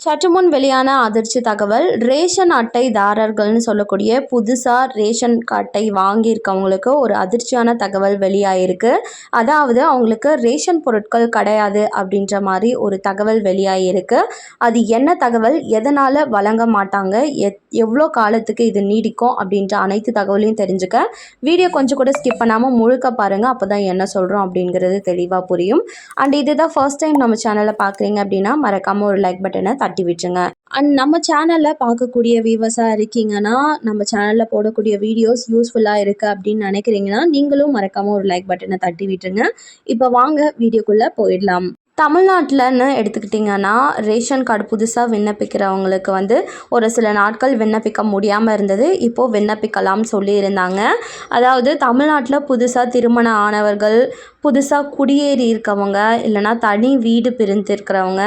சற்று முன் வெளியான அதிர்ச்சி தகவல் ரேஷன் அட்டைதாரர்கள்னு சொல்லக்கூடிய புதுசாக ரேஷன் கார்டை வாங்கியிருக்கவங்களுக்கு ஒரு அதிர்ச்சியான தகவல் வெளியாகிருக்கு அதாவது அவங்களுக்கு ரேஷன் பொருட்கள் கிடையாது அப்படின்ற மாதிரி ஒரு தகவல் வெளியாகிருக்கு அது என்ன தகவல்? எதனால் வழங்க மாட்டாங்க? எத் எவ்வளோ காலத்துக்கு இது நீடிக்கும்? அப்படின்ற அனைத்து தகவலையும் தெரிஞ்சுக்க. வீடியோ கொஞ்சம் கூட ஸ்கிப் பண்ணாமல் முழுக்க பாருங்கள் அப்போ தான் என்ன சொல்கிறோம் அப்படிங்கிறது தெளிவாக புரியும். அண்ட் இதுதான் ஃபர்ஸ்ட் டைம் நம்ம சேனலை பார்க்குறீங்க அப்படின்னா மறக்காமல் ஒரு லைக் பட்டனை தட்டி விட்டுருங்க. அண்ட் நம்ம சேனலில் பார்க்கக்கூடிய வியூவர்ஸாக இருக்கீங்கன்னா நம்ம சேனலில் போடக்கூடிய வீடியோஸ் யூஸ்ஃபுல்லாக இருக்குது அப்படின்னு நினைக்கிறீங்கன்னா நீங்களும் மறக்காமல் ஒரு லைக் பட்டனை தட்டி விட்டுருங்க. இப்போ வாங்க வீடியோக்குள்ளே போயிடலாம். தமிழ்நாட்டில்னு எடுத்துக்கிட்டிங்கன்னா ரேஷன் கார்டு புதுசாக விண்ணப்பிக்கிறவங்களுக்கு வந்து ஒரு சில நாட்கள் விண்ணப்பிக்க முடியாமல் இருந்தது. இப்போது விண்ணப்பிக்கலாம் சொல்லியிருந்தாங்க அதாவது தமிழ்நாட்டில் புதுசாக திருமணம் ஆனவர்கள் புதுசாக குடியேறி இருக்கவங்க இல்லைனா தனி வீடு பிரிந்திருக்கிறவங்க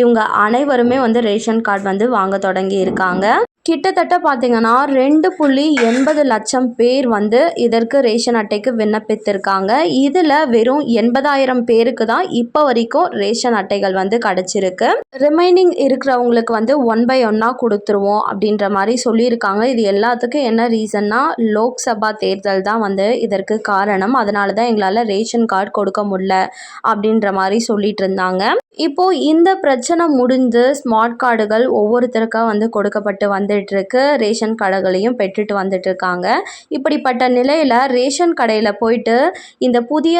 இவங்க அனைவருமே வந்து ரேஷன் கார்டு வந்து வாங்க தொடங்கி இருக்காங்க. கிட்டத்தட்ட பார்த்தீங்கன்னா ரெண்டு புள்ளி எண்பது லட்சம் பேர் வந்து இதற்கு ரேஷன் அட்டைக்கு விண்ணப்பித்திருக்காங்க. இதில் வெறும் எண்பதாயிரம் பேருக்கு தான் இப்போ வரைக்கும் ரேஷன் அட்டைகள் வந்து கிடச்சிருக்கு. ரிமைனிங் இருக்கிறவங்களுக்கு வந்து ஒன் பை ஒன்னாக கொடுத்துருவோம் அப்படின்ற மாதிரி சொல்லியிருக்காங்க. இது எல்லாத்துக்கும் என்ன ரீசன்னா லோக்சபா தேர்தல் தான் வந்து இதற்கு காரணம். அதனால தான் எங்களால் ரேஷன் கார்டு கொடுக்க முடியல அப்படின்ற மாதிரி சொல்லிட்டு இருந்தாங்க. இப்போது இந்த பிரச்சனை முடிந்து ஸ்மார்ட் கார்டுகள் ஒவ்வொருத்தருக்கா வந்து கொடுக்கப்பட்டு வந்து வந்துட்டுருக்கு. ரேஷன் கடைகளையும் பெற்றுட்டு வந்துட்டுருக்காங்க. இப்படிப்பட்ட நிலையில் ரேஷன் கடையில் போயிட்டு இந்த புதிய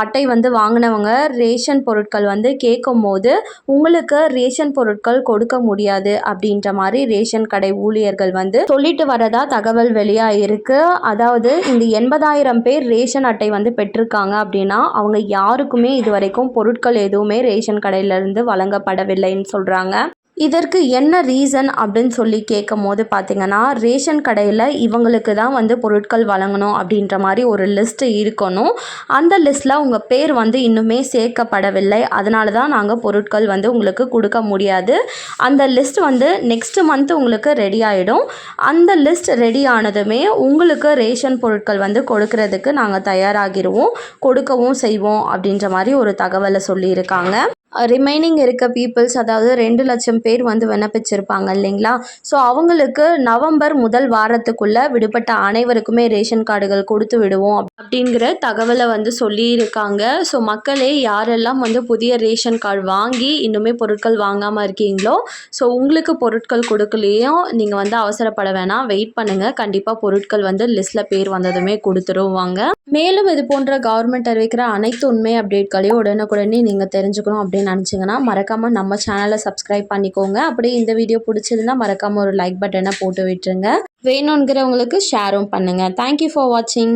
அட்டை வந்து வாங்கினவங்க ரேஷன் பொருட்கள் வந்து கேட்கும் போது உங்களுக்கு ரேஷன் பொருட்கள் கொடுக்க முடியாது அப்படின்ற மாதிரி ரேஷன் கடை ஊழியர்கள் வந்து சொல்லிட்டு வரதா தகவல் வெளியாக இருக்குது அதாவது இந்த எண்பதாயிரம் பேர் ரேஷன் அட்டை வந்து பெற்றிருக்காங்க அப்படின்னா அவங்க யாருக்குமே இது வரைக்கும் பொருட்கள் எதுவுமே ரேஷன் கடையிலேருந்து வழங்கப்படவில்லைன்னு சொல்கிறாங்க இதற்கு என்ன ரீசன் அப்படின்னு சொல்லி கேட்கும் போது பார்த்திங்கன்னா ரேஷன் கடையில் இவங்களுக்கு தான் வந்து பொருட்கள் வழங்கணும் அப்படின்ற மாதிரி ஒரு லிஸ்ட்டு இருக்கணும். அந்த லிஸ்ட்டில் உங்கள் பேர் வந்து இன்னுமே சேர்க்கப்படவில்லை. அதனால தான் நாங்கள் பொருட்கள் வந்து உங்களுக்கு கொடுக்க முடியாது. அந்த லிஸ்ட் வந்து நெக்ஸ்ட் மந்த் உங்களுக்கு ரெடி ஆகிடும் அந்த லிஸ்ட் ரெடி ஆனதுமே உங்களுக்கு ரேஷன் பொருட்கள் வந்து கொடுக்கறதுக்கு நாங்கள் தயாராகிடுவோம் கொடுக்கவும் செய்வோம் அப்படின்ற மாதிரி ஒரு தகவலை சொல்லியிருக்காங்க. ரிமைனிங் இருக்க பீப்புள்ஸ் அதாவது ரெண்டு லட்சம் பேர் வந்து விண்ணப்பிச்சிருப்பாங்க இல்லைங்களா? ஸோ அவங்களுக்கு நவம்பர் முதல் வாரத்துக்குள்ளே விடுபட்ட அனைவருக்குமே ரேஷன் கார்டுகள் கொடுத்து விடுவோம் அப்படிங்கிற தகவலை வந்து சொல்லியிருக்காங்க. ஸோ மக்களே யாரெல்லாம் வந்து புதிய ரேஷன் கார்டு வாங்கி இன்னுமே பொருட்கள் வாங்காமல் இருக்கீங்களோ ஸோ உங்களுக்கு பொருட்கள் கொடுக்கலையும் நீங்கள் வந்து அவசரப்பட வேணாம். வெயிட் பண்ணுங்கள் கண்டிப்பாக பொருட்கள் வந்து லிஸ்ட்டில் பேர் வந்ததுமே கொடுத்துருவாங்க. மேலும் இது போன்ற கவர்மெண்ட் அறிவிக்கிற அனைத்து உண்மை அப்டேட்களையும் உடனுக்குடனே நீங்கள் தெரிஞ்சுக்கணும் அப்படின்னு நினச்சிங்கன்னா மறக்காமல் நம்ம சேனலை சப்ஸ்கிரைப் பண்ணிக்கோங்க. அப்படியே இந்த வீடியோ பிடிச்சிருந்தா மறக்காமல் ஒரு லைக் பட்டனை போட்டு விட்டுருங்க. வேணுங்கிறவங்களுக்கு ஷேரும் பண்ணுங்கள் தேங்க்யூ ஃபார் வாட்சிங்